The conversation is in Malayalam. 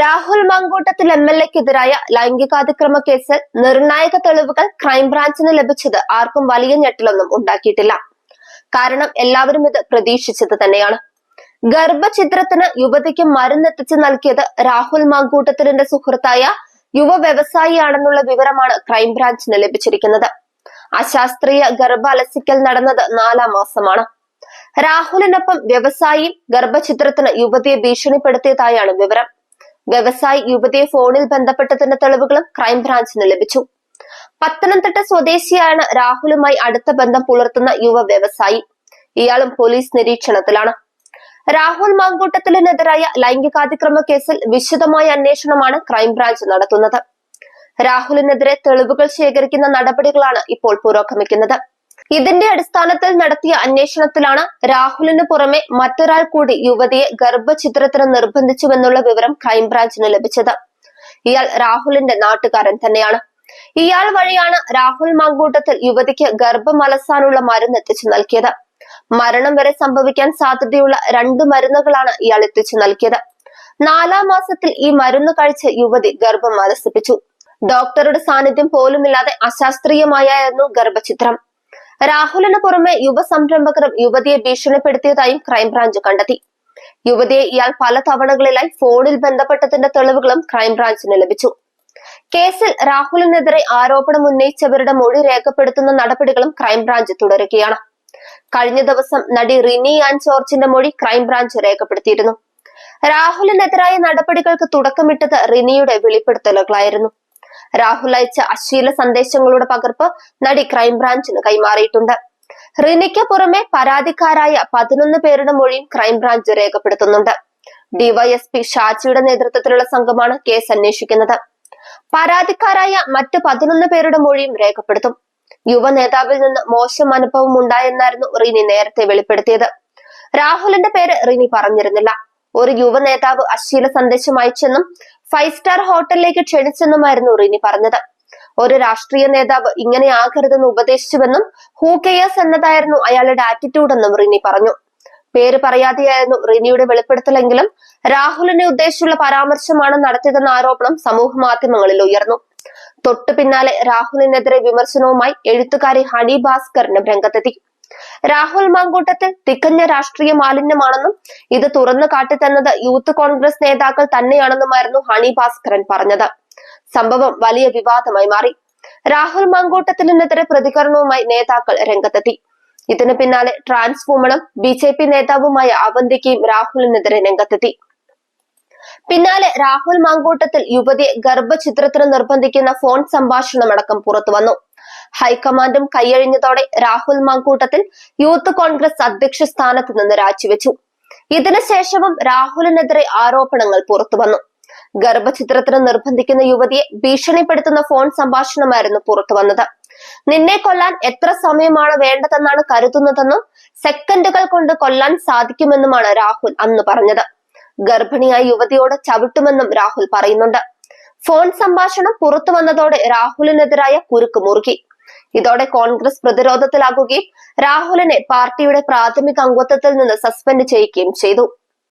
രാഹുൽ മാങ്കൂട്ടത്തിൽ എം എൽ എക്കെതിരായ ലൈംഗികാതിക്രമ കേസിൽ നിർണായക തെളിവുകൾ ക്രൈംബ്രാഞ്ചിന് ലഭിച്ചത് ആർക്കും വലിയ ഞെട്ടലൊന്നും ഉണ്ടാക്കിയിട്ടില്ല. കാരണം എല്ലാവരും ഇത് പ്രതീക്ഷിച്ചത് തന്നെയാണ്. ഗർഭഛിദ്രത്തിന് യുവതിക്ക് മരുന്നെത്തിച്ച് നൽകിയത് രാഹുൽ മാങ്കൂട്ടത്തിലിന്റെ സുഹൃത്തായ യുവ വ്യവസായിയാണെന്നുള്ള വിവരമാണ് ക്രൈംബ്രാഞ്ചിന് ലഭിച്ചിരിക്കുന്നത്. അശാസ്ത്രീയ ഗർഭ അലസിക്കൽ നടന്നത് നാലാം മാസമാണ്. രാഹുലിനൊപ്പം വ്യവസായി ഗർഭഛിദ്രത്തിന് യുവതിയെ ഭീഷണിപ്പെടുത്തിയതായാണ് വിവരം. വ്യവസായി യുവതിയെ ഫോണിൽ ബന്ധപ്പെട്ടതിന്റെ തെളിവുകളും ക്രൈംബ്രാഞ്ചിന് ലഭിച്ചു. പത്തനംതിട്ട സ്വദേശിയാണ് രാഹുലുമായി അടുത്ത ബന്ധം പുലർത്തുന്ന യുവ വ്യവസായി. ഇയാളും പോലീസ് നിരീക്ഷണത്തിലാണ്. രാഹുൽ മാങ്കൂട്ടത്തിലിനെതിരായ ലൈംഗികാതിക്രമ കേസിൽ വിശദമായ അന്വേഷണമാണ് ക്രൈംബ്രാഞ്ച് നടത്തുന്നത്. രാഹുലിനെതിരെ തെളിവുകൾ ശേഖരിക്കുന്ന നടപടികളാണ് ഇപ്പോൾ പുരോഗമിക്കുന്നത്. ഇതിന്റെ അടിസ്ഥാനത്തിൽ നടത്തിയ അന്വേഷണത്തിലാണ് രാഹുലിന് പുറമെ മറ്റൊരാൾ കൂടി യുവതിയെ ഗർഭചിത്രത്തിന് നിർബന്ധിച്ചുവെന്നുള്ള വിവരം ക്രൈംബ്രാഞ്ചിന് ലഭിച്ചത്. ഇയാൾ രാഹുലിന്റെ നാട്ടുകാരൻ തന്നെയാണ്. ഇയാൾ വഴിയാണ് രാഹുൽ മാങ്കൂട്ടത്തിൽ യുവതിക്ക് ഗർഭമലസാനുള്ള മരുന്ന് എത്തിച്ചു നൽകിയത്. മരണം വരെ സംഭവിക്കാൻ സാധ്യതയുള്ള രണ്ട് മരുന്നുകളാണ് ഇയാൾ എത്തിച്ചു നൽകിയത്. നാലാം മാസത്തിൽ ഈ മരുന്ന് കഴിച്ച് യുവതി ഗർഭം അലസിപ്പിച്ചു. ഡോക്ടറുടെ സാന്നിധ്യം പോലുമില്ലാതെ അശാസ്ത്രീയമായായിരുന്നു ഗർഭചിത്രം രാഹുലിന് പുറമെ യുവസംരംഭകരും യുവതിയെ ഭീഷണിപ്പെടുത്തിയതായും ക്രൈംബ്രാഞ്ച് കണ്ടെത്തി. യുവതിയെ ഇയാൾ പല തവണകളിലായി ഫോണിൽ ബന്ധപ്പെട്ടതിന്റെ തെളിവുകളും ക്രൈംബ്രാഞ്ചിന് ലഭിച്ചു. കേസിൽ രാഹുലിനെതിരെ ആരോപണം ഉന്നയിച്ചവരുടെ മൊഴി രേഖപ്പെടുത്തുന്ന നടപടികളും ക്രൈംബ്രാഞ്ച് തുടരുകയാണ്. കഴിഞ്ഞ ദിവസം നടി റിനി ആൻ ജോർജിന്റെ മൊഴി ക്രൈംബ്രാഞ്ച് രേഖപ്പെടുത്തിയിരുന്നു. രാഹുലിനെതിരായ നടപടികൾക്ക് തുടക്കമിട്ടത് റിനിയുടെ വെളിപ്പെടുത്തലുകളായിരുന്നു. രാഹുൽ അയച്ച അശ്ലീല സന്ദേശങ്ങളുടെ പകർപ്പ് നടി ക്രൈംബ്രാഞ്ചിന് കൈമാറിയിട്ടുണ്ട്. റിനയ്ക്ക് പുറമെ പരാതിക്കാരായ പതിനൊന്ന് പേരുടെ മൊഴിയും ക്രൈംബ്രാഞ്ച് രേഖപ്പെടുത്തുന്നുണ്ട്. ഡിവൈഎസ്പി ഷാജിയുടെ നേതൃത്വത്തിലുള്ള സംഘമാണ് കേസ് അന്വേഷിക്കുന്നത്. പരാതിക്കാരായ മറ്റ് പതിനൊന്ന് പേരുടെ മൊഴിയും രേഖപ്പെടുത്തും. യുവ നേതാവിൽ നിന്ന് മോശം അനുഭവം ഉണ്ടായെന്നായിരുന്നു റിനി നേരത്തെ വെളിപ്പെടുത്തിയത്. രാഹുലിന്റെ പേര് റിനി പറഞ്ഞിരുന്നില്ല. ഒരു യുവ നേതാവ് അശ്ലീല സന്ദേശം അയച്ചെന്നും ഫൈവ് സ്റ്റാർ ഹോട്ടലിലേക്ക് ക്ഷണിച്ചെന്നുമായിരുന്നു റിനി പറഞ്ഞത്. ഒരു രാഷ്ട്രീയ നേതാവ് ഇങ്ങനെ ആകരുതെന്ന് ഉപദേശിച്ചുവെന്നും ഹൂ കെയേഴ്സ് എന്നതായിരുന്നു അയാളുടെ ആറ്റിറ്റ്യൂഡ് എന്നും റിനി പറഞ്ഞു. പേര് പറയാതെയായിരുന്നു റിനിയുടെ വെളിപ്പെടുത്തലെങ്കിലും രാഹുലിനെ ഉദ്ദേശിച്ചുള്ള പരാമർശമാണ് നടത്തിയതെന്ന ആരോപണം സമൂഹ മാധ്യമങ്ങളിൽ ഉയർന്നു. തൊട്ടു പിന്നാലെ രാഹുലിനെതിരെ വിമർശനവുമായി എഴുത്തുകാരി ഹണി ഭാസ്കറിനും രംഗത്തെത്തി. രാഹുൽ മാങ്കൂട്ടത്തിൽ തികഞ്ഞ രാഷ്ട്രീയ മാലിന്യമാണെന്നും ഇത് തുറന്നു കാട്ടിത്തന്നത് യൂത്ത് കോൺഗ്രസ് നേതാക്കൾ തന്നെയാണെന്നുമായിരുന്നു ഹണി ഭാസ്കരൻ പറഞ്ഞത്. സംഭവം വലിയ വിവാദമായി മാറി. രാഹുൽ മാങ്കൂട്ടത്തിനെതിരെ പ്രതികരണവുമായി നേതാക്കൾ രംഗത്തെത്തി. ഇതിന് പിന്നാലെ ട്രാൻസ് വുമണും ബി ജെ പി നേതാവുമായ അവന്തിക്കയും രാഹുലിനെതിരെ രംഗത്തെത്തി. പിന്നാലെ രാഹുൽ മാങ്കൂട്ടത്തിൽ യുവതിയെ ഗർഭചിത്രത്തിന് നിർബന്ധിക്കുന്ന ഫോൺ സംഭാഷണമടക്കം പുറത്തു വന്നു ഹൈക്കമാൻഡും കൈയഴിഞ്ഞതോടെ രാഹുൽ മാങ്കൂട്ടത്തിൽ യൂത്ത് കോൺഗ്രസ് അധ്യക്ഷ സ്ഥാനത്ത് നിന്ന് രാജിവെച്ചു. ഇതിനുശേഷവും രാഹുലിനെതിരെ ആരോപണങ്ങൾ പുറത്തുവന്നു ഗർഭചിത്രത്തിന് നിർബന്ധിക്കുന്ന യുവതിയെ ഭീഷണിപ്പെടുത്തുന്ന ഫോൺ സംഭാഷണമായിരുന്നു പുറത്തു വന്നത്. നിന്നെ കൊല്ലാൻ എത്ര സമയമാണ് വേണ്ടതെന്നാണ് കരുതുന്നതെന്നും സെക്കൻഡുകൾ കൊണ്ട് കൊല്ലാൻ സാധിക്കുമെന്നുമാണ് രാഹുൽ അന്ന് പറഞ്ഞത്. ഗർഭിണിയായ യുവതിയോട് ചവിട്ടുമെന്നും രാഹുൽ പറയുന്നുണ്ട്. ഫോൺ സംഭാഷണം പുറത്തു വന്നതോടെ രാഹുലിനെതിരായ കുരുക്ക് മുറുകി. ഇതോടെ കോൺഗ്രസ് പ്രതിരോധത്തിലാകുകയും രാഹുലിനെ പാർട്ടിയുടെ പ്രാഥമിക അംഗത്വത്തിൽ നിന്ന് സസ്പെൻഡ് ചെയ്യുകയും ചെയ്തു.